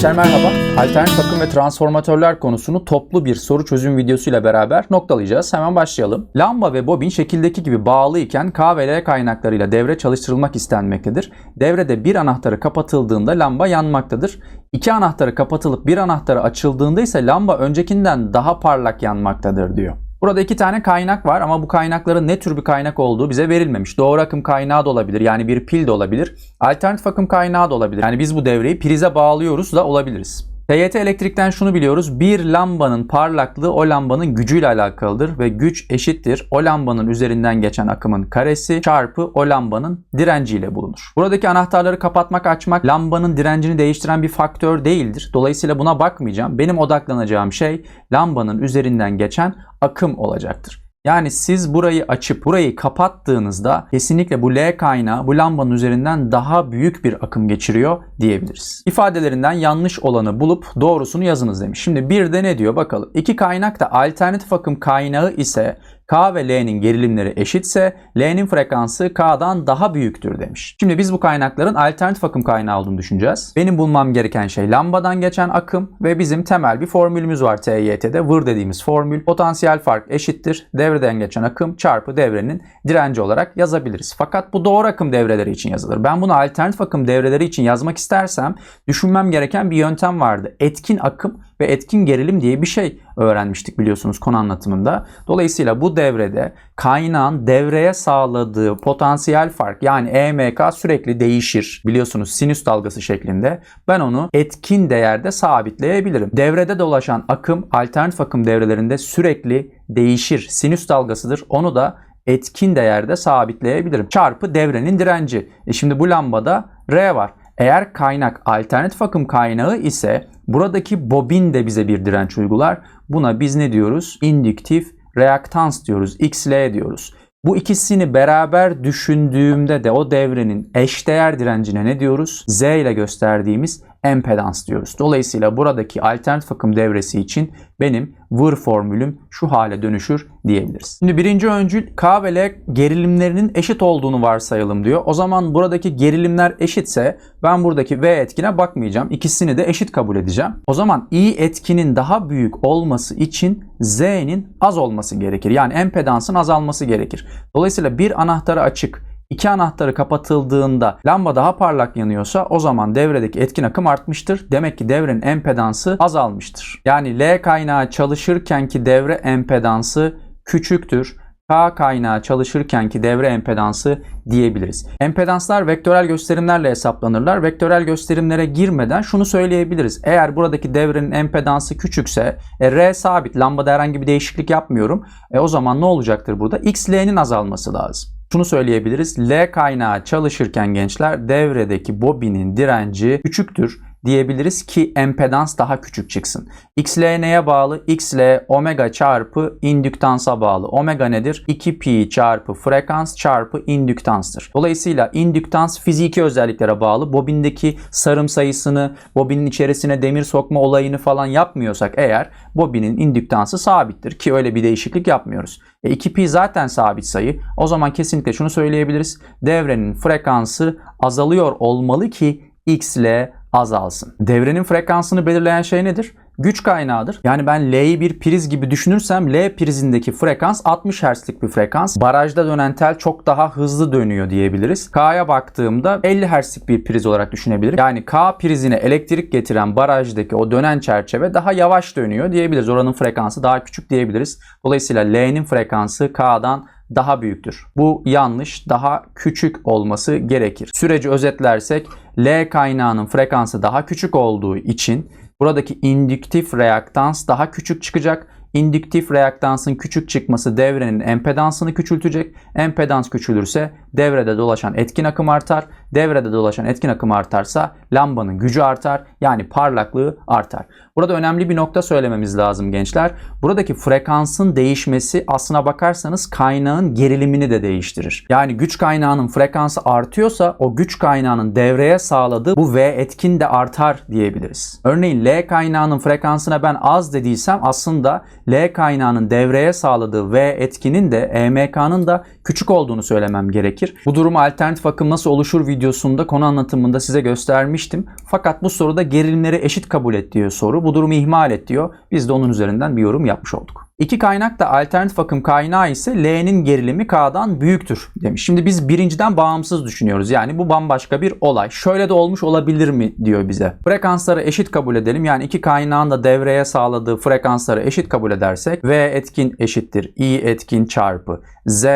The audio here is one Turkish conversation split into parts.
Gençler merhaba. Alternatif akım ve transformatörler konusunu toplu bir soru çözüm videosuyla beraber noktalayacağız. Hemen başlayalım. Lamba ve bobin şekildeki gibi bağlı iken K kaynaklarıyla devre çalıştırılmak istenmektedir. Devrede bir anahtarı kapatıldığında lamba yanmaktadır. İki anahtarı kapatılıp bir anahtarı açıldığında ise lamba öncekinden daha parlak yanmaktadır diyor. Burada iki tane kaynak var ama bu kaynakların ne tür bir kaynak olduğu bize verilmemiş. Doğru akım kaynağı da olabilir yani bir pil de olabilir. Alternatif akım kaynağı da olabilir. Yani biz bu devreyi prize bağlıyoruz da olabiliriz. TYT elektrikten şunu biliyoruz. Bir lambanın parlaklığı o lambanın gücüyle alakalıdır ve güç eşittir. O lambanın üzerinden geçen akımın karesi çarpı o lambanın direnciyle bulunur. Buradaki anahtarları kapatmak açmak lambanın direncini değiştiren bir faktör değildir. Dolayısıyla buna bakmayacağım. Benim odaklanacağım şey lambanın üzerinden geçen akım olacaktır. Yani siz burayı açıp burayı kapattığınızda kesinlikle bu L kaynağı bu lambanın üzerinden daha büyük bir akım geçiriyor diyebiliriz. İfadelerinden yanlış olanı bulup doğrusunu yazınız demiş. Şimdi bir de ne diyor bakalım. İki kaynak da alternatif akım kaynağı ise K ve L'nin gerilimleri eşitse L'nin frekansı K'dan daha büyüktür demiş. Şimdi biz bu kaynakların alternatif akım kaynağı olduğunu düşüneceğiz. Benim bulmam gereken şey lambadan geçen akım ve bizim temel bir formülümüz var TYT'de. Vır dediğimiz formül. Potansiyel fark eşittir. Devreden geçen akım çarpı devrenin direnci olarak yazabiliriz. Fakat bu doğru akım devreleri için yazılır. Ben bunu alternatif akım devreleri için yazmak istersem düşünmem gereken bir yöntem vardı. Etkin akım ve etkin gerilim diye bir şey öğrenmiştik biliyorsunuz konu anlatımında. Dolayısıyla bu devrede kaynağın devreye sağladığı potansiyel fark yani EMK sürekli değişir. Biliyorsunuz sinüs dalgası şeklinde. Ben onu etkin değerde sabitleyebilirim. Devrede dolaşan akım alternatif akım devrelerinde sürekli değişir. Sinüs dalgasıdır. Onu da etkin değerde sabitleyebilirim. Çarpı devrenin direnci. E şimdi bu lambada R var. Eğer kaynak alternatif akım kaynağı ise buradaki bobin de bize bir direnç uygular. Buna biz ne diyoruz? İndüktif reaktans diyoruz. XL diyoruz. Bu ikisini beraber düşündüğümde de o devrenin eşdeğer direncine ne diyoruz? Z ile gösterdiğimiz empedans diyoruz. Dolayısıyla buradaki alternatif akım devresi için benim vır formülüm şu hale dönüşür diyebiliriz. Şimdi birinci öncül K ve L gerilimlerinin eşit olduğunu varsayalım diyor. O zaman buradaki gerilimler eşitse ben buradaki V etkine bakmayacağım. İkisini de eşit kabul edeceğim. O zaman I etkinin daha büyük olması için Z'nin az olması gerekir. Yani empedansın azalması gerekir. Dolayısıyla bir anahtarı açık İki anahtarı kapatıldığında lamba daha parlak yanıyorsa o zaman devredeki etkin akım artmıştır. Demek ki devrenin empedansı azalmıştır. Yani L kaynağı çalışırkenki devre empedansı küçüktür. K kaynağı çalışırkenki devre empedansı diyebiliriz. Empedanslar vektörel gösterimlerle hesaplanırlar. Vektörel gösterimlere girmeden şunu söyleyebiliriz. Eğer buradaki devrenin empedansı küçükse e, R sabit, lambada herhangi bir değişiklik yapmıyorum. E, o zaman ne olacaktır burada? XL'nin azalması lazım. Şunu söyleyebiliriz. L kaynağı çalışırken gençler devredeki bobinin direnci küçüktür diyebiliriz ki empedans daha küçük çıksın. XL neye bağlı? XL omega çarpı indüktansa bağlı. Omega nedir? 2pi çarpı frekans çarpı indüktanstır. Dolayısıyla indüktans fiziki özelliklere bağlı. Bobindeki sarım sayısını, bobinin içerisine demir sokma olayını falan yapmıyorsak eğer bobinin indüktansı sabittir ki öyle bir değişiklik yapmıyoruz. E 2pi zaten sabit sayı. O zaman kesinlikle şunu söyleyebiliriz. Devrenin frekansı azalıyor olmalı ki XL azalsın. Devrenin frekansını belirleyen şey nedir? Güç kaynağıdır. Yani ben L'yi bir priz gibi düşünürsem L prizindeki frekans 60 Hz'lik bir frekans. Barajda dönen tel çok daha hızlı dönüyor diyebiliriz. K'ya baktığımda 50 Hz'lik bir priz olarak düşünebilirim. Yani K prizine elektrik getiren barajdaki o dönen çerçeve daha yavaş dönüyor diyebiliriz. Oranın frekansı daha küçük diyebiliriz. Dolayısıyla L'nin frekansı K'dan daha büyüktür. Bu yanlış, daha küçük olması gerekir. Süreci özetlersek L kaynağının frekansı daha küçük olduğu için buradaki indüktif reaktans daha küçük çıkacak. İndüktif reaktansın küçük çıkması devrenin empedansını küçültecek. Empedans küçülürse devrede dolaşan etkin akım artar. Devrede dolaşan etkin akım artarsa lambanın gücü artar. Yani parlaklığı artar. Burada önemli bir nokta söylememiz lazım gençler. Buradaki frekansın değişmesi aslına bakarsanız kaynağın gerilimini de değiştirir. Yani güç kaynağının frekansı artıyorsa o güç kaynağının devreye sağladığı bu V etkin de artar diyebiliriz. Örneğin L kaynağının frekansına ben az dediysem aslında L kaynağının devreye sağladığı V etkinin de EMK'nın da küçük olduğunu söylemem gerekir. Bu durumu alternatif akım nasıl oluşur videosunda konu anlatımında size göstermiştim. Fakat bu soruda gerilimleri eşit kabul et diyor soru. Bu durumu ihmal et diyor. Biz de onun üzerinden bir yorum yapmış olduk. İki kaynak da alternatif akım kaynağı ise L'nin gerilimi K'dan büyüktür demiş. Şimdi biz birinciden bağımsız düşünüyoruz. Yani bu bambaşka bir olay. Şöyle de olmuş olabilir mi diyor bize. Frekansları eşit kabul edelim. Yani iki kaynağın da devreye sağladığı frekansları eşit kabul edersek V etkin eşittir I etkin çarpı Z.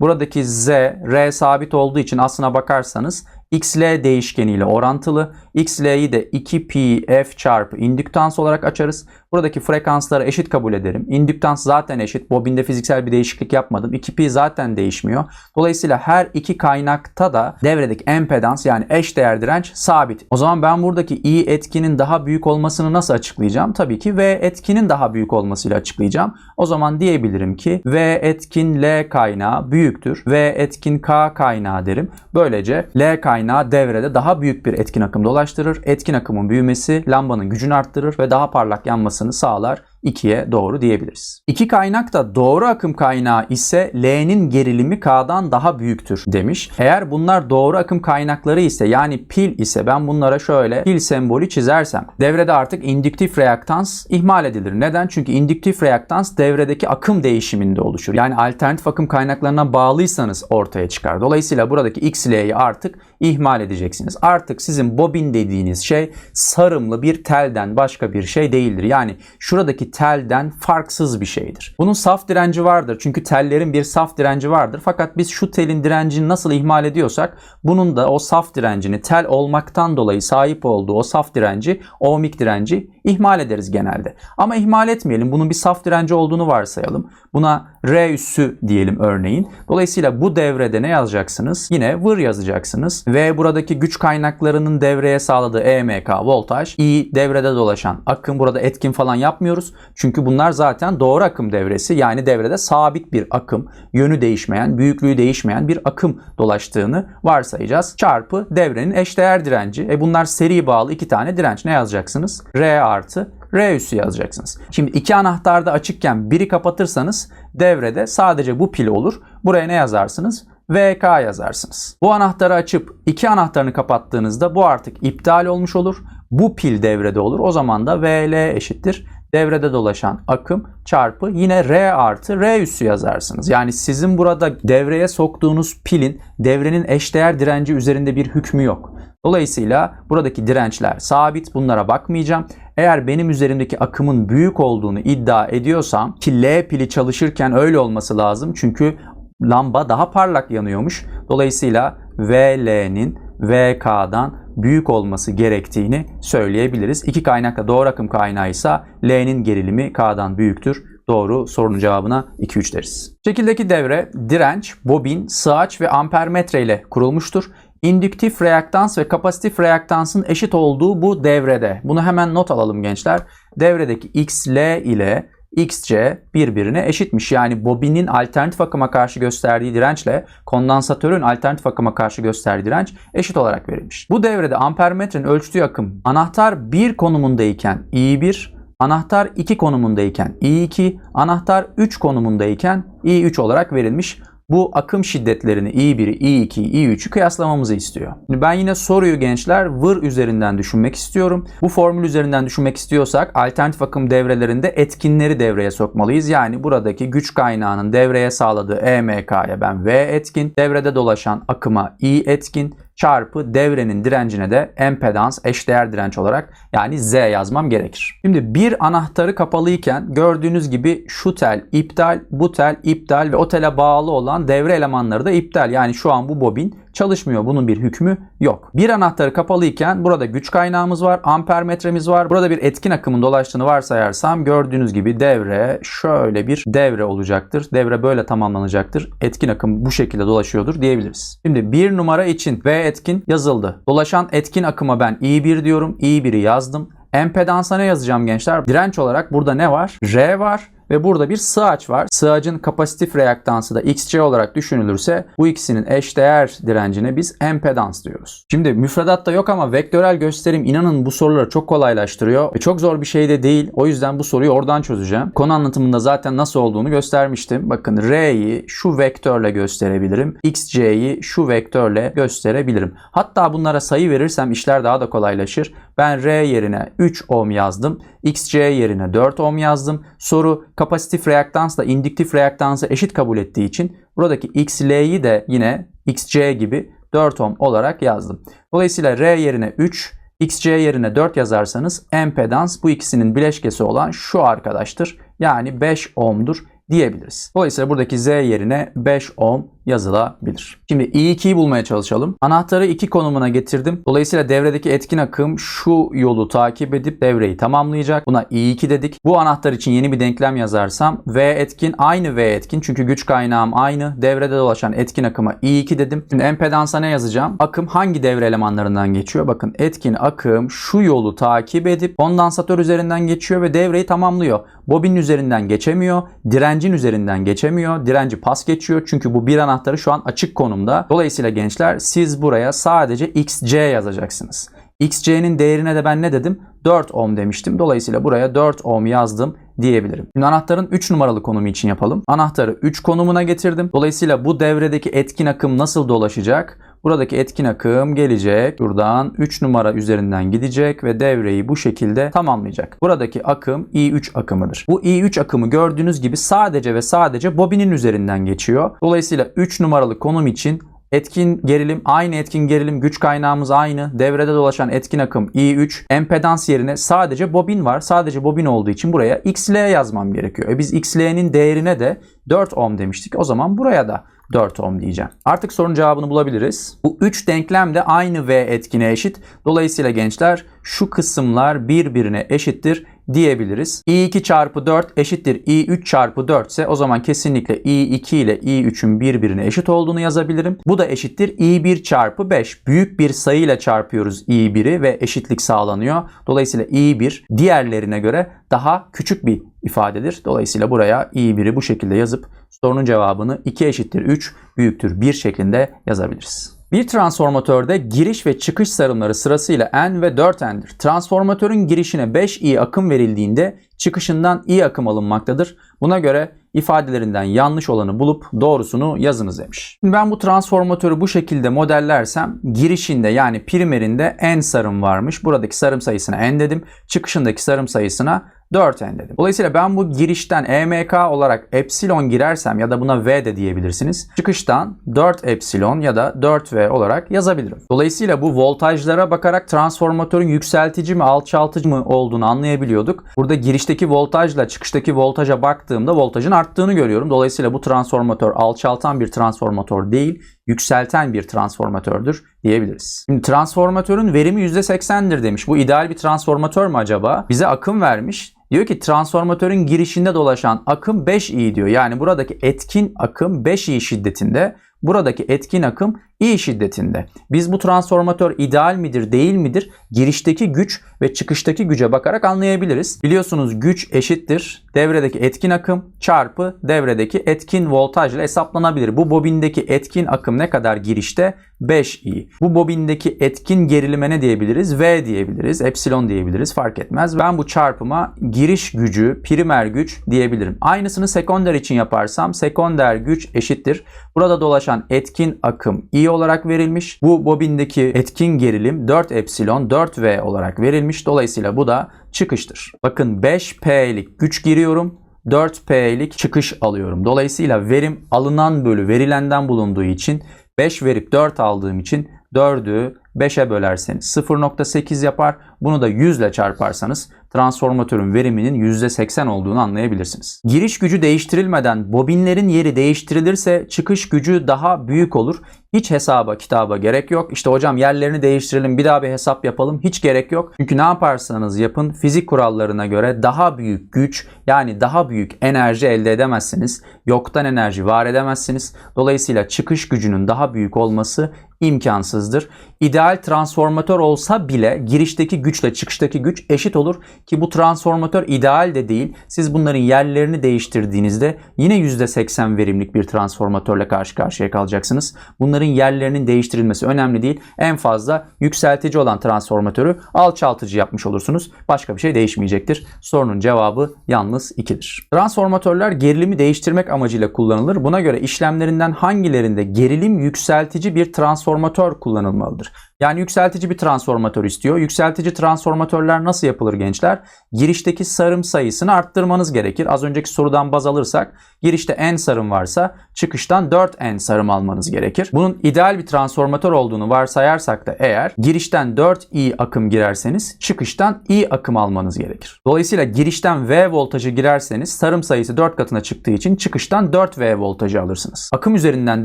Buradaki Z, R sabit olduğu için aslına bakarsanız XL değişkeniyle orantılı. XL'yi de 2πf çarpı indüktans olarak açarız. Buradaki frekansları eşit kabul ederim. İndüktans zaten eşit. Bobinde fiziksel bir değişiklik yapmadım. 2pi zaten değişmiyor. Dolayısıyla her iki kaynakta da devredeki empedans yani eş değer direnç sabit. O zaman ben buradaki I etkinin daha büyük olmasını nasıl açıklayacağım? Tabii ki V etkinin daha büyük olmasıyla açıklayacağım. O zaman diyebilirim ki V etkin L kaynağı büyüktür. V etkin K kaynağı derim. Böylece L kaynağı devrede daha büyük bir etkin akım dolaştırır. Etkin akımın büyümesi lambanın gücünü arttırır ve daha parlak yanmasını sağlar. 2'ye doğru diyebiliriz. İki kaynak da doğru akım kaynağı ise L'nin gerilimi K'dan daha büyüktür demiş. Eğer bunlar doğru akım kaynakları ise yani pil ise ben bunlara şöyle pil sembolü çizersem devrede artık indüktif reaktans ihmal edilir. Neden? Çünkü indüktif reaktans devredeki akım değişiminde oluşur. Yani alternatif akım kaynaklarına bağlıysanız ortaya çıkar. Dolayısıyla buradaki X, L'yi artık ihmal edeceksiniz. Artık sizin bobin dediğiniz şey sarımlı bir telden başka bir şey değildir. Yani şuradaki telden farksız bir şeydir. Bunun saf direnci vardır. Çünkü tellerin bir saf direnci vardır. Fakat biz şu telin direncini nasıl ihmal ediyorsak bunun da o saf direncini tel olmaktan dolayı sahip olduğu o saf direnci, ohmik direnci ihmal ederiz genelde. Ama ihmal etmeyelim. Bunun bir saf direnci olduğunu varsayalım. Buna R üssü diyelim örneğin. Dolayısıyla bu devrede ne yazacaksınız? Yine vır yazacaksınız. Ve buradaki güç kaynaklarının devreye sağladığı EMK voltaj, I devrede dolaşan akım burada etkin falan yapmıyoruz. Çünkü bunlar zaten doğru akım devresi. Yani devrede sabit bir akım, yönü değişmeyen, büyüklüğü değişmeyen bir akım dolaştığını varsayacağız. Çarpı devrenin eşdeğer direnci. E bunlar seri bağlı iki tane direnç. Ne yazacaksınız? R artı R üssü yazacaksınız. Şimdi iki anahtar da açıkken biri kapatırsanız devrede sadece bu pil olur. Buraya ne yazarsınız? VK yazarsınız. Bu anahtarı açıp iki anahtarını kapattığınızda bu artık iptal olmuş olur. Bu pil devrede olur. O zaman da VL eşittir devrede dolaşan akım çarpı yine R artı R üssü yazarsınız. Yani sizin burada devreye soktuğunuz pilin devrenin eşdeğer direnci üzerinde bir hükmü yok. Dolayısıyla buradaki dirençler sabit. Bunlara bakmayacağım. Eğer benim üzerimdeki akımın büyük olduğunu iddia ediyorsam ki L pili çalışırken öyle olması lazım. Çünkü lamba daha parlak yanıyormuş. Dolayısıyla VL'nin VK'dan büyük olması gerektiğini söyleyebiliriz. İki kaynak da doğru akım kaynağı ise L'nin gerilimi K'dan büyüktür. Doğru sorunun cevabına 2-3 deriz. Şekildeki devre direnç, bobin, sığaç ve ampermetre ile kurulmuştur. İndüktif reaktans ve kapasitif reaktansın eşit olduğu bu devrede. Bunu hemen not alalım gençler. Devredeki XL ile XC birbirine eşitmiş. Yani bobinin alternatif akıma karşı gösterdiği dirençle kondansatörün alternatif akıma karşı gösterdiği direnç eşit olarak verilmiş. Bu devrede ampermetrenin ölçtüğü akım anahtar 1 konumundayken I1, anahtar 2 konumundayken I2, anahtar 3 konumundayken I3 olarak verilmiş bu akım şiddetlerini i1'i, i2'yi, i3'ü kıyaslamamızı istiyor. Ben yine soruyu gençler vır üzerinden düşünmek istiyorum. Bu formül üzerinden düşünmek istiyorsak alternatif akım devrelerinde etkinleri devreye sokmalıyız. Yani buradaki güç kaynağının devreye sağladığı EMK'ya ben V etkin, devrede dolaşan akıma I etkin, çarpı devrenin direncine de empedans eşdeğer direnç olarak yani Z yazmam gerekir. Şimdi bir anahtarı kapalıyken gördüğünüz gibi şu tel iptal, bu tel iptal ve o tele bağlı olan devre elemanları da iptal. Yani şu an bu bobin çalışmıyor. Bunun bir hükmü yok. Bir anahtarı kapalıyken burada güç kaynağımız var, ampermetremiz var. Burada bir etkin akımın dolaştığını varsayarsam gördüğünüz gibi devre şöyle bir devre olacaktır. Devre böyle tamamlanacaktır. Etkin akım bu şekilde dolaşıyordur diyebiliriz. Şimdi bir numara için V etkin yazıldı. Dolaşan etkin akıma ben I1 diyorum. I1'i yazdım. Empedansa ne yazacağım gençler? Direnç olarak burada ne var? R var ve burada bir sığaç var. Sığacın kapasitif reaktansı da XC olarak düşünülürse bu ikisinin eşdeğer direncine biz empedans diyoruz. Şimdi müfredatta yok ama vektörel gösterim inanın bu soruları çok kolaylaştırıyor ve çok zor bir şey de değil. O yüzden bu soruyu oradan çözeceğim. Konu anlatımında zaten nasıl olduğunu göstermiştim. Bakın R'yi şu vektörle gösterebilirim. XC'yi şu vektörle gösterebilirim. Hatta bunlara sayı verirsem işler daha da kolaylaşır. Ben R yerine 3 ohm yazdım. XC yerine 4 ohm yazdım. Soru kapasitif reaktansla indüktif reaktansı eşit kabul ettiği için buradaki XL'yi de yine XC gibi 4 ohm olarak yazdım. Dolayısıyla R yerine 3, XC yerine 4 yazarsanız empedans bu ikisinin bileşkesi olan şu arkadaştır. Yani 5 ohm'dur diyebiliriz. Dolayısıyla buradaki Z yerine 5 ohm yazılabilir. Şimdi I2'yi bulmaya çalışalım. Anahtarı 2 konumuna getirdim. Dolayısıyla devredeki etkin akım şu yolu takip edip devreyi tamamlayacak. Buna I2 dedik. Bu anahtar için yeni bir denklem yazarsam V etkin aynı V etkin çünkü güç kaynağım aynı. Devrede dolaşan etkin akıma I2 dedim. Şimdi empedansa ne yazacağım? Akım hangi devre elemanlarından geçiyor? Bakın etkin akım şu yolu takip edip kondansatör üzerinden geçiyor ve devreyi tamamlıyor. Bobinin üzerinden geçemiyor. Direncin üzerinden geçemiyor. Direnci pas geçiyor çünkü bu bir anahtarı şu an açık konumda. Dolayısıyla gençler siz buraya sadece XC yazacaksınız. XC'nin değerine de ben ne dedim? 4 ohm demiştim. Dolayısıyla buraya 4 ohm yazdım diyebilirim. Şimdi anahtarın 3 numaralı konumu için yapalım. Anahtarı 3 konumuna getirdim. Dolayısıyla bu devredeki etkin akım nasıl dolaşacak? Buradaki etkin akım gelecek. Buradan 3 numara üzerinden gidecek ve devreyi bu şekilde tamamlayacak. Buradaki akım I3 akımıdır. Bu I3 akımı gördüğünüz gibi sadece ve sadece bobinin üzerinden geçiyor. Dolayısıyla 3 numaralı konum için Etkin gerilim aynı etkin gerilim güç kaynağımız aynı. Devrede dolaşan etkin akım I3. Empedans yerine sadece bobin var. Sadece bobin olduğu için buraya XL yazmam gerekiyor. E biz XL'nin değerine de 4 ohm demiştik. O zaman buraya da 4 ohm diyeceğim. Artık sorunun cevabını bulabiliriz. Bu 3 denklem de aynı V etkine eşit. Dolayısıyla gençler şu kısımlar birbirine eşittir diyebiliriz. I2 çarpı 4 eşittir I3 çarpı 4 ise o zaman kesinlikle I2 ile I3'ün birbirine eşit olduğunu yazabilirim. Bu da eşittir I1 çarpı 5. Büyük bir sayıyla çarpıyoruz I1'i ve eşitlik sağlanıyor. Dolayısıyla I1 diğerlerine göre daha küçük bir ifadedir. Dolayısıyla buraya I1'i bu şekilde yazıp sorunun cevabını 2 eşittir 3 büyüktür 1 şeklinde yazabiliriz. Bir transformatörde giriş ve çıkış sarımları sırasıyla N ve 4N'dir. Transformatörün girişine 5I akım verildiğinde çıkışından I akım alınmaktadır. Buna göre ifadelerinden yanlış olanı bulup doğrusunu yazınız demiş. Ben bu transformatörü bu şekilde modellersem girişinde yani primerinde N sarım varmış. Buradaki sarım sayısına N dedim. Çıkışındaki sarım sayısına 4n dedim. Dolayısıyla ben bu girişten EMK olarak epsilon girersem ya da buna V de diyebilirsiniz. Çıkıştan 4 epsilon ya da 4V olarak yazabilirim. Dolayısıyla bu voltajlara bakarak transformatörün yükseltici mi alçaltıcı mı olduğunu anlayabiliyorduk. Burada girişteki voltajla çıkıştaki voltaja baktığımda voltajın arttığını görüyorum. Dolayısıyla bu transformatör alçaltan bir transformatör değil, yükselten bir transformatördür diyebiliriz. Şimdi transformatörün verimi %80'dir demiş. Bu ideal bir transformatör mü acaba? Bize akım vermiş. Diyor ki transformatörün girişinde dolaşan akım 5i diyor. Yani buradaki etkin akım 5i şiddetinde. Buradaki etkin akım i şiddetinde. Biz bu transformatör ideal midir değil midir? Girişteki güç ve çıkıştaki güce bakarak anlayabiliriz. Biliyorsunuz güç eşittir devredeki etkin akım çarpı devredeki etkin voltaj ile hesaplanabilir. Bu bobindeki etkin akım ne kadar girişte? 5i. Bu bobindeki etkin gerilime ne diyebiliriz? V diyebiliriz, epsilon diyebiliriz fark etmez. Ben bu çarpıma giriş gücü, primer güç diyebilirim. Aynısını sekonder için yaparsam sekonder güç eşittir. Burada dolaşan etkin akım i olarak verilmiş. Bu bobindeki etkin gerilim 4 epsilon 4V olarak verilmiş. Dolayısıyla bu da çıkıştır. Bakın 5P'lik güç giriyorum. 4P'lik çıkış alıyorum. Dolayısıyla verim alınan bölü verilenden bulunduğu için 5 verip 4 aldığım için 4'ü 5'e bölerseniz 0.8 yapar. Bunu da 100 ile çarparsanız transformatörün veriminin %80 olduğunu anlayabilirsiniz. Giriş gücü değiştirilmeden bobinlerin yeri değiştirilirse çıkış gücü daha büyük olur. Hiç hesaba kitaba gerek yok. İşte hocam yerlerini değiştirelim bir daha bir hesap yapalım. Hiç gerek yok. Çünkü ne yaparsanız yapın fizik kurallarına göre daha büyük güç yani daha büyük enerji elde edemezsiniz. Yoktan enerji var edemezsiniz. Dolayısıyla çıkış gücünün daha büyük olması imkansızdır. İdeal transformatör olsa bile girişteki güçle çıkıştaki güç eşit olur ki bu transformatör ideal de değil. Siz bunların yerlerini değiştirdiğinizde yine %80 verimlilik bir transformatörle karşı karşıya kalacaksınız. Bunların yerlerinin değiştirilmesi önemli değil. En fazla yükseltici olan transformatörü alçaltıcı yapmış olursunuz. Başka bir şey değişmeyecektir. Sorunun cevabı yalnız 2'dir. Transformatörler gerilimi değiştirmek amacıyla kullanılır. Buna göre işlemlerinden hangilerinde gerilim yükseltici bir transformatör kullanılmalıdır? Yani yükseltici bir transformatör istiyor. Yükseltici transformatörler nasıl yapılır gençler? Girişteki sarım sayısını arttırmanız gerekir. Az önceki sorudan baz alırsak girişte n sarım varsa çıkıştan 4n sarım almanız gerekir. Bunun ideal bir transformatör olduğunu varsayarsak da eğer girişten 4i akım girerseniz çıkıştan i akım almanız gerekir. Dolayısıyla girişten V voltajı girerseniz sarım sayısı 4 katına çıktığı için çıkıştan 4V voltajı alırsınız. Akım üzerinden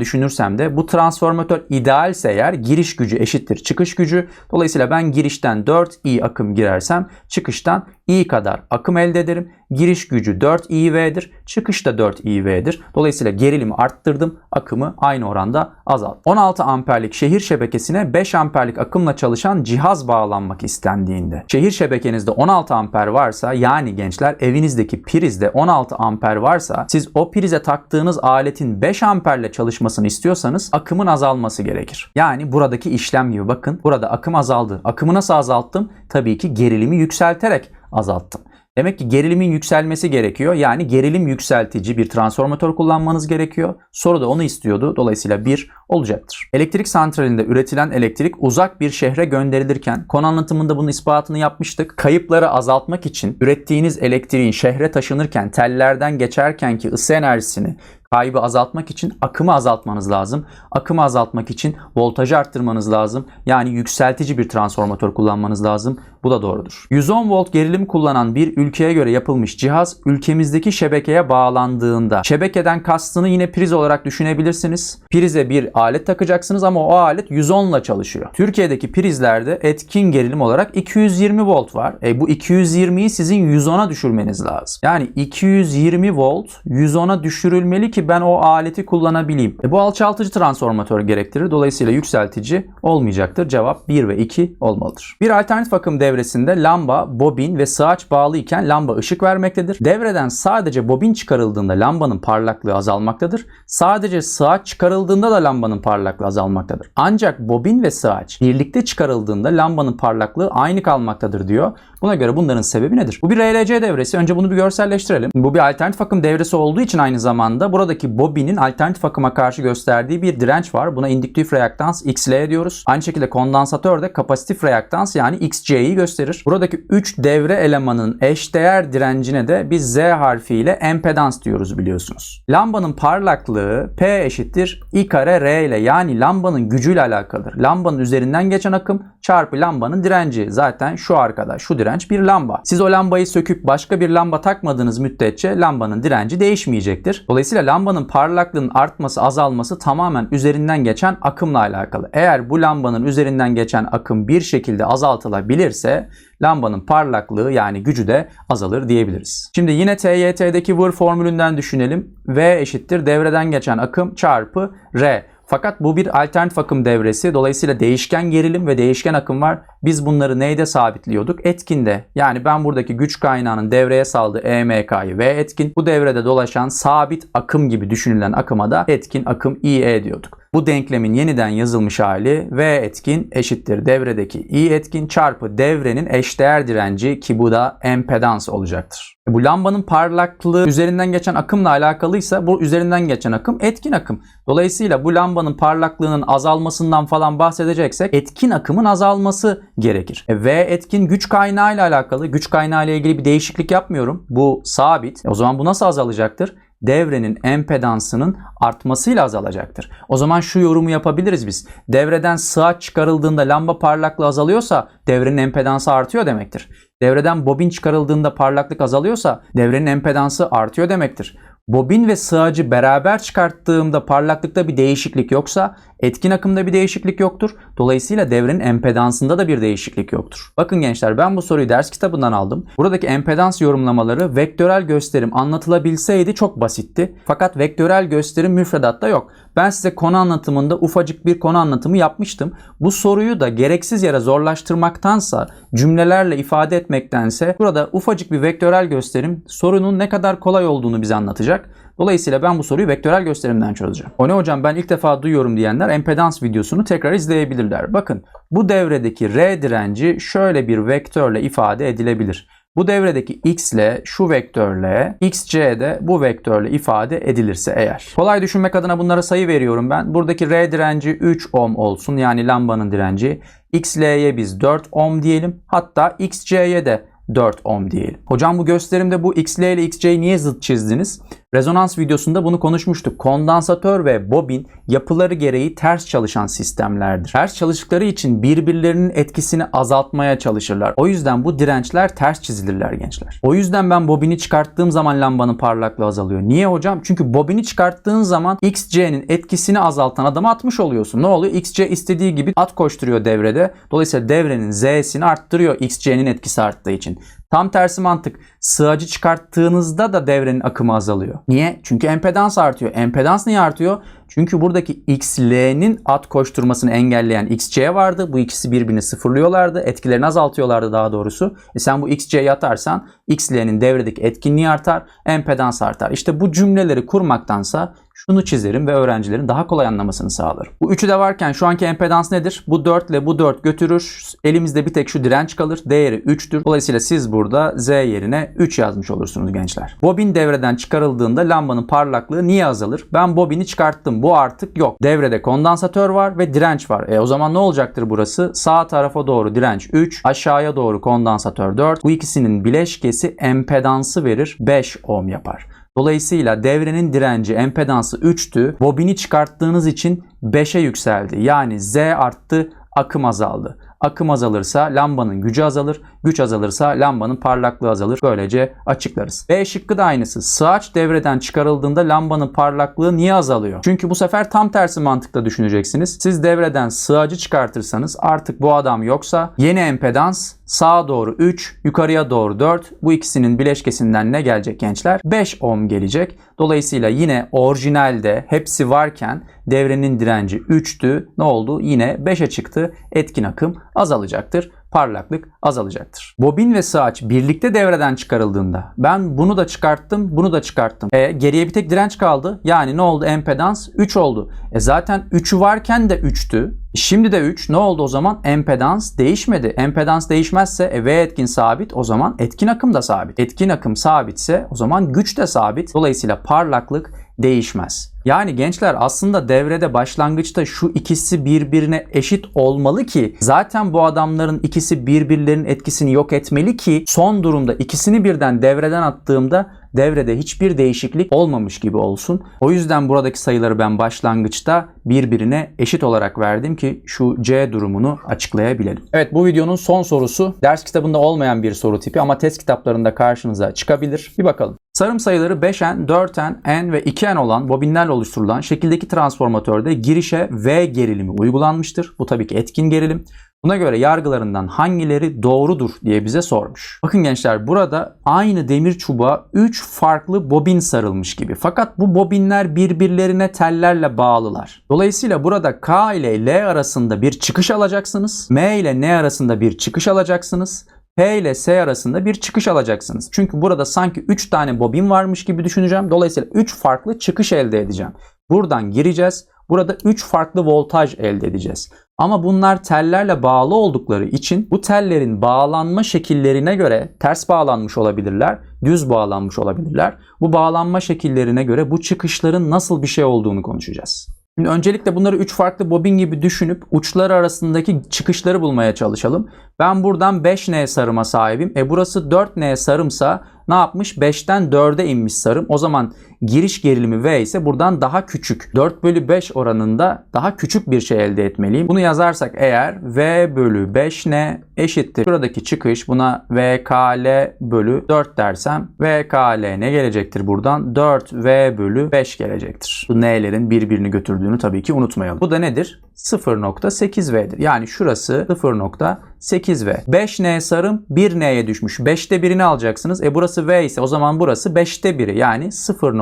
düşünürsem de bu transformatör idealse eğer giriş gücü eşittir çıkış gücü. Dolayısıyla ben girişten 4i akım girersem çıkıştan i kadar akım elde ederim. Giriş gücü 4 IV'dir. Çıkış da 4 IV'dir. Dolayısıyla gerilimi arttırdım. Akımı aynı oranda azalttım. 16 amperlik şehir şebekesine 5 amperlik akımla çalışan cihaz bağlanmak istendiğinde. Şehir şebekenizde 16 amper varsa yani gençler evinizdeki prizde 16 amper varsa siz o prize taktığınız aletin 5 amperle çalışmasını istiyorsanız akımın azalması gerekir. Yani buradaki işlem gibi bakın burada akım azaldı. Akımı nasıl azalttım? Tabii ki gerilimi yükselterek azalttım. Demek ki gerilimin yükselmesi gerekiyor. Yani gerilim yükseltici bir transformatör kullanmanız gerekiyor. Soru da onu istiyordu. Dolayısıyla 1 olacaktır. Elektrik santralinde üretilen elektrik uzak bir şehre gönderilirken konu anlatımında bunun ispatını yapmıştık. Kayıpları azaltmak için ürettiğiniz elektriğin şehre taşınırken tellerden geçerken ki ısı enerjisini kaybı azaltmak için akımı azaltmanız lazım. Akımı azaltmak için voltajı arttırmanız lazım. Yani yükseltici bir transformatör kullanmanız lazım. Bu da doğrudur. 110 volt gerilim kullanan bir ülkeye göre yapılmış cihaz ülkemizdeki şebekeye bağlandığında şebekeden kastını yine priz olarak düşünebilirsiniz. Prize bir alet takacaksınız ama o alet 110 ile çalışıyor. Türkiye'deki prizlerde etkin gerilim olarak 220 volt var. E bu 220'yi sizin 110'a düşürmeniz lazım. Yani 220 volt 110'a düşürülmeli ki ben o aleti kullanabileyim. E bu alçaltıcı transformatör gerektirir. Dolayısıyla yükseltici olmayacaktır. Cevap 1 ve 2 olmalıdır. Bir alternatif akım devresinde lamba, bobin ve sığaç bağlı iken lamba ışık vermektedir. Devreden sadece bobin çıkarıldığında lambanın parlaklığı azalmaktadır. Sadece sığaç çıkarıldığında da lambanın parlaklığı azalmaktadır. Ancak bobin ve sığaç birlikte çıkarıldığında lambanın parlaklığı aynı kalmaktadır diyor. Buna göre bunların sebebi nedir? Bu bir RLC devresi. Önce bunu bir görselleştirelim. Bu bir alternatif akım devresi olduğu için aynı zamanda buradaki bobinin alternatif akıma karşı gösterdiği bir direnç var. Buna indüktif reaktans XL diyoruz. Aynı şekilde kondansatör de kapasitif reaktans yani XC'yi gösterir. Buradaki 3 devre elemanın eşdeğer direncine de biz Z harfiyle empedans diyoruz biliyorsunuz. Lambanın parlaklığı P eşittir I kare R ile yani lambanın gücüyle alakalıdır. Lambanın üzerinden geçen akım çarpı lambanın direnci. Zaten şu arkada şu direnç bir lamba. Siz o lambayı söküp başka bir lamba takmadığınız müddetçe lambanın direnci değişmeyecektir. Dolayısıyla lambanın parlaklığının artması azalması tamamen üzerinden geçen akımla alakalı. Eğer bu lambanın üzerinden geçen akım bir şekilde azaltılabilirse lambanın parlaklığı yani gücü de azalır diyebiliriz. Şimdi yine TYT'deki vır formülünden düşünelim. V eşittir devreden geçen akım çarpı R. Fakat bu bir alternatif akım devresi. Dolayısıyla değişken gerilim ve değişken akım var. Biz bunları neyde sabitliyorduk? Etkinde. Yani ben buradaki güç kaynağının devreye saldığı EMK'yı V etkin. Bu devrede dolaşan sabit akım gibi düşünülen akıma da etkin akım IE diyorduk. Bu denklemin yeniden yazılmış hali V etkin eşittir devredeki I etkin çarpı devrenin eşdeğer direnci ki bu da empedans olacaktır. E, Bu lambanın parlaklığı üzerinden geçen akımla alakalıysa bu üzerinden geçen akım etkin akım. Dolayısıyla bu lambanın parlaklığının azalmasından falan bahsedeceksek etkin akımın azalması gerekir. E, V etkin güç kaynağı ile alakalı. Güç kaynağı ile ilgili bir değişiklik yapmıyorum. Bu sabit. E, o zaman bu nasıl azalacaktır? Devrenin empedansının artmasıyla azalacaktır. O zaman şu yorumu yapabiliriz biz. Devreden sığaç çıkarıldığında lamba parlaklığı azalıyorsa devrenin empedansı artıyor demektir. Devreden bobin çıkarıldığında parlaklık azalıyorsa devrenin empedansı artıyor demektir. Bobin ve sığacı beraber çıkarttığımda parlaklıkta bir değişiklik yoksa etkin akımda bir değişiklik yoktur. Dolayısıyla devrenin empedansında da bir değişiklik yoktur. Bakın gençler ben bu soruyu ders kitabından aldım. Buradaki empedans yorumlamaları vektörel gösterim anlatılabilseydi çok basitti. Fakat vektörel gösterim müfredatta yok. Ben size konu anlatımında ufacık bir konu anlatımı yapmıştım. Bu soruyu da gereksiz yere zorlaştırmaktansa, cümlelerle ifade etmektense burada ufacık bir vektörel gösterim sorunun ne kadar kolay olduğunu bize anlatacak. Dolayısıyla ben bu soruyu vektörel gösterimden çözeceğim. O ne hocam ben ilk defa duyuyorum diyenler empedans videosunu tekrar izleyebilirler. Bakın bu devredeki R direnci şöyle bir vektörle ifade edilebilir. Bu devredeki x ile şu vektörle xc de bu vektörle ifade edilirse eğer. Kolay düşünmek adına bunlara sayı veriyorum ben. Buradaki R direnci 3 ohm olsun yani lambanın direnci. xl'ye biz 4 ohm diyelim. Hatta xc'ye de 4 ohm diyelim. Hocam bu gösterimde bu XL ile XC'yi niye zıt çizdiniz? Rezonans videosunda bunu konuşmuştuk. Kondansatör ve bobin yapıları gereği ters çalışan sistemlerdir. Ters çalıştıkları için birbirlerinin etkisini azaltmaya çalışırlar. O yüzden bu dirençler ters çizilirler gençler. O yüzden ben bobini çıkarttığım zaman lambanın parlaklığı azalıyor. Niye hocam? Çünkü bobini çıkarttığın zaman XC'nin etkisini azaltan adamı atmış oluyorsun. Ne oluyor? XC istediği gibi at koşturuyor devrede. Dolayısıyla devrenin Z'sini arttırıyor XC'nin etkisi arttığı için. Tam tersi mantık. Sığacı çıkarttığınızda da devrenin akımı azalıyor. Niye? Çünkü empedans artıyor. Empedans niye artıyor? Çünkü buradaki XL'nin at koşturmasını engelleyen XC vardı. Bu ikisi birbirini sıfırlıyorlardı. Etkilerini azaltıyorlardı daha doğrusu. E sen bu XC'yi atarsan XL'nin devredeki etkinliği artar, empedans artar. İşte bu cümleleri kurmaktansa şunu çizerim ve öğrencilerin daha kolay anlamasını sağlarım. Bu üçü de varken şu anki empedans nedir? Bu 4 ile bu 4 götürür. Elimizde bir tek şu direnç kalır. Değeri 3'tür. Dolayısıyla siz burada Z yerine 3 yazmış olursunuz gençler. Bobin devreden çıkarıldığında lambanın parlaklığı niye azalır? Ben bobini çıkarttım. Bu artık yok. Devrede kondansatör var ve direnç var. E o zaman ne olacaktır burası? Sağ tarafa doğru direnç 3, aşağıya doğru kondansatör 4. Bu ikisinin bileşkesi empedansı verir. 5 ohm yapar. Dolayısıyla devrenin direnci empedansı 3'tü. Bobini çıkarttığınız için 5'e yükseldi. Yani Z arttı, akım azaldı. Akım azalırsa lambanın gücü azalır. Güç azalırsa lambanın parlaklığı azalır. Böylece açıklarız. B şıkkı da aynısı. Sığaç devreden çıkarıldığında lambanın parlaklığı niye azalıyor? Çünkü bu sefer tam tersi mantıkla düşüneceksiniz. Siz devreden sığacı çıkartırsanız artık bu adam yoksa yeni empedans sağa doğru 3, yukarıya doğru 4. Bu ikisinin bileşkesinden ne gelecek gençler? 5 ohm gelecek. Dolayısıyla yine orijinalde hepsi varken devrenin direnci 3'tü. Ne oldu? Yine 5'e çıktı. Etkin akım azalacaktır parlaklık azalacaktır. Bobin ve sığaç birlikte devreden çıkarıldığında ben bunu da çıkarttım, bunu da çıkarttım. E, geriye bir tek direnç kaldı. Yani ne oldu? Empedans 3 oldu. E, zaten 3'ü varken de 3'tü. Şimdi de 3. Ne oldu o zaman? Empedans değişmedi. Empedans değişmezse e, V etkin sabit. O zaman etkin akım da sabit. Etkin akım sabitse o zaman güç de sabit. Dolayısıyla parlaklık değişmez. Yani gençler aslında devrede başlangıçta şu ikisi birbirine eşit olmalı ki zaten bu adamların ikisi birbirlerinin etkisini yok etmeli ki son durumda ikisini birden devreden attığımda devrede hiçbir değişiklik olmamış gibi olsun. O yüzden buradaki sayıları ben başlangıçta birbirine eşit olarak verdim ki şu C durumunu açıklayabilelim. Evet bu videonun son sorusu ders kitabında olmayan bir soru tipi ama test kitaplarında karşınıza çıkabilir. Bir bakalım. Sarım sayıları 5N, 4N, N ve 2N olan bobinlerle oluşturulan şekildeki transformatörde girişe V gerilimi uygulanmıştır. Bu tabii ki etkin gerilim. Buna göre yargılarından hangileri doğrudur diye bize sormuş. Bakın gençler burada aynı demir çubuğa 3 farklı bobin sarılmış gibi. Fakat bu bobinler birbirlerine tellerle bağlılar. Dolayısıyla burada K ile L arasında bir çıkış alacaksınız. M ile N arasında bir çıkış alacaksınız. P ile S arasında bir çıkış alacaksınız. Çünkü burada sanki 3 tane bobin varmış gibi düşüneceğim. Dolayısıyla 3 farklı çıkış elde edeceğim. Buradan gireceğiz. Burada 3 farklı voltaj elde edeceğiz. Ama bunlar tellerle bağlı oldukları için bu tellerin bağlanma şekillerine göre ters bağlanmış olabilirler, düz bağlanmış olabilirler. Bu bağlanma şekillerine göre bu çıkışların nasıl bir şey olduğunu konuşacağız. Şimdi öncelikle bunları 3 farklı bobin gibi düşünüp uçları arasındaki çıkışları bulmaya çalışalım. Ben buradan 5N sarıma sahibim. E burası 4N sarımsa ne yapmış? 5'ten 4'e inmiş sarım. O zaman giriş gerilimi V ise buradan daha küçük. 4 bölü 5 oranında daha küçük bir şey elde etmeliyim. Bunu yazarsak eğer V bölü 5 ne eşittir? Şuradaki çıkış buna VKL bölü 4 dersem VKL ne gelecektir buradan? 4V bölü 5 gelecektir. Bu n'lerin birbirini götürdüğünü tabii ki unutmayalım. Bu da nedir? 0.8V'dir. Yani şurası 0.8V. 5N sarım 1N'ye düşmüş. 5'te birini alacaksınız. E burası V ise o zaman burası 5'te biri yani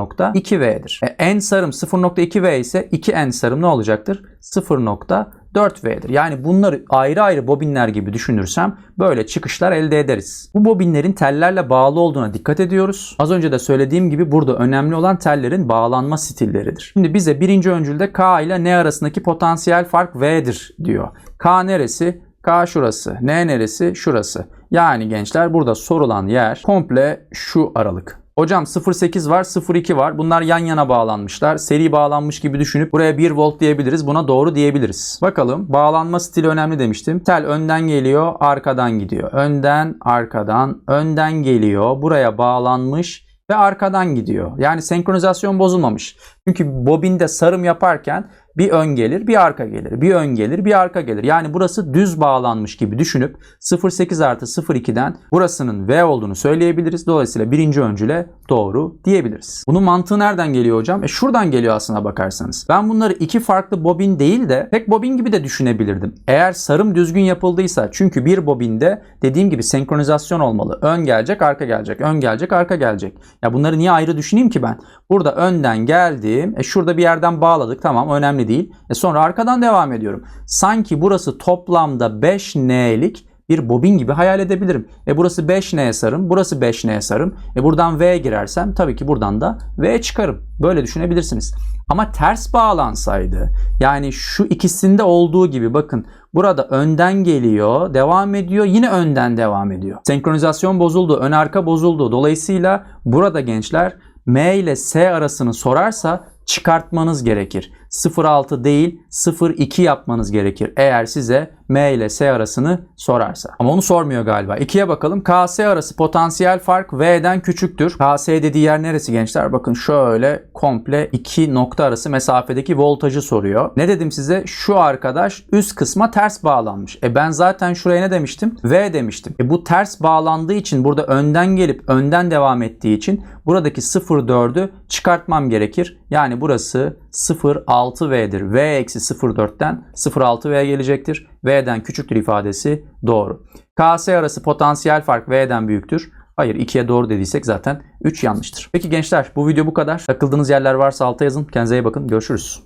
0.2V'dir. E, N sarım 0.2V ise 2N sarım ne olacaktır? 0.4V'dir. Yani bunları ayrı ayrı bobinler gibi düşünürsem böyle çıkışlar elde ederiz. Bu bobinlerin tellerle bağlı olduğuna dikkat ediyoruz. Az önce de söylediğim gibi burada önemli olan tellerin bağlanma stilleridir. Şimdi bize birinci öncülde K ile N arasındaki potansiyel fark V'dir diyor. K neresi? K şurası. N neresi? Şurası. Yani gençler burada sorulan yer komple şu aralık. Hocam 0.8 var 0.2 var. Bunlar yan yana bağlanmışlar. Seri bağlanmış gibi düşünüp buraya 1 volt diyebiliriz. Buna doğru diyebiliriz. Bakalım bağlanma stili önemli demiştim. Tel önden geliyor arkadan gidiyor. Önden arkadan önden geliyor. Buraya bağlanmış ve arkadan gidiyor. Yani senkronizasyon bozulmamış. Çünkü bobinde sarım yaparken bir ön gelir, bir arka gelir. Bir ön gelir, bir arka gelir. Yani burası düz bağlanmış gibi düşünüp 0.8 artı 0.2'den burasının V olduğunu söyleyebiliriz. Dolayısıyla birinci öncüle doğru diyebiliriz. Bunun mantığı nereden geliyor hocam? E şuradan geliyor aslına bakarsanız. Ben bunları iki farklı bobin değil de tek bobin gibi de düşünebilirdim. Eğer sarım düzgün yapıldıysa çünkü bir bobinde dediğim gibi senkronizasyon olmalı. Ön gelecek, arka gelecek. Ön gelecek, arka gelecek. Ya bunları niye ayrı düşüneyim ki ben? Burada önden geldim. E şurada bir yerden bağladık. Tamam önemli değil. E sonra arkadan devam ediyorum. Sanki burası toplamda 5N'lik bir bobin gibi hayal edebilirim. E burası 5N sarım, burası 5N sarım. E buradan V girersem tabii ki buradan da V çıkarım. Böyle düşünebilirsiniz. Ama ters bağlansaydı yani şu ikisinde olduğu gibi bakın burada önden geliyor, devam ediyor, yine önden devam ediyor. Senkronizasyon bozuldu, ön arka bozuldu. Dolayısıyla burada gençler M ile S arasını sorarsa çıkartmanız gerekir. 0.6 değil 0.2 yapmanız gerekir eğer size M ile S arasını sorarsa. Ama onu sormuyor galiba. 2'ye bakalım. KS arası potansiyel fark V'den küçüktür. KS dediği yer neresi gençler? Bakın şöyle komple iki nokta arası mesafedeki voltajı soruyor. Ne dedim size? Şu arkadaş üst kısma ters bağlanmış. E ben zaten şuraya ne demiştim? V demiştim. E bu ters bağlandığı için burada önden gelip önden devam ettiği için buradaki 0.4'ü çıkartmam gerekir. Yani burası 0.6V'dir. V eksi 0.4'ten 0.6V gelecektir. V'den küçüktür ifadesi doğru. KS arası potansiyel fark V'den büyüktür. Hayır 2'ye doğru dediysek zaten 3 yanlıştır. Peki gençler bu video bu kadar. Takıldığınız yerler varsa alta yazın. Kendinize iyi bakın. Görüşürüz.